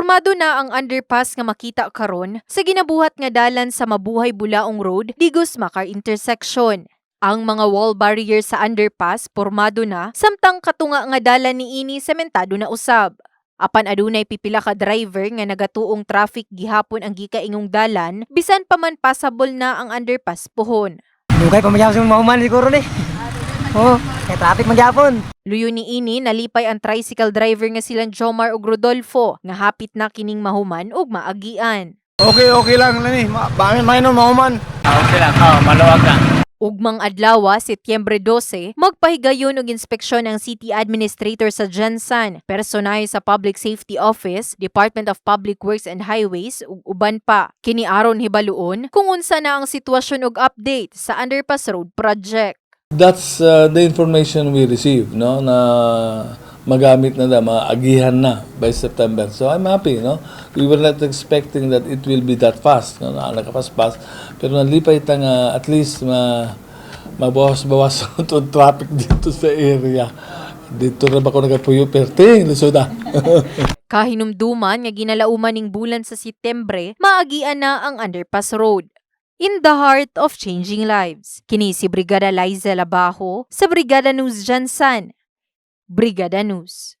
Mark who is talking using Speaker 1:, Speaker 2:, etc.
Speaker 1: Pormado na ang underpass nga makita karon sa ginabuhat nga dalan sa Mabuhay Bulaong Road, Digos Macar intersection. Ang mga wall barrier sa underpass pormado na samtang katunga nga dalan ni ini sementado na usab. Apan adunay pipila ka driver nga nagatuong traffic gihapon ang gikaingong dalan bisan pa man passable na ang underpass pohon.
Speaker 2: Dugay pa magyapon sa mahuman siguro ni. Oo, kay traffic magyapon.
Speaker 1: Luyo ni ini nalipay ang tricycle driver nga silang Jomar ug Rodolfo nga hapit na kining mahuman ug maagian.
Speaker 3: Okay, okay lang lani. Ma Bamin mainom mahuman.
Speaker 4: Okay lang, oh, maluwag lang.
Speaker 1: Ugmang adlaw, Setyembre 12, magpahigayon og inspeksyon ang City Administrator sa Jansan, personahe sa Public Safety Office, Department of Public Works and Highways ug uban pa. Kini aron hibaluon kung unsa na ang sitwasyon ug update sa Underpass Road Project.
Speaker 5: That's uh, the information we receive, no, na magamit na na, maagihan na by September. So I'm happy, no. We were not expecting that it will be that fast, no, na nakapaspas. Pero nalipay ta nga at least ma mabawas-bawas ang traffic dito sa area. Dito na ba ako nagapuyo perting, lusod na.
Speaker 1: Kahinumduman nga ginalauman ning bulan sa Setyembre, maagian na ang Underpass Road. In the heart of changing lives. Kini si Brigada Liza Labajo sa Brigada News Jansan. Brigada News.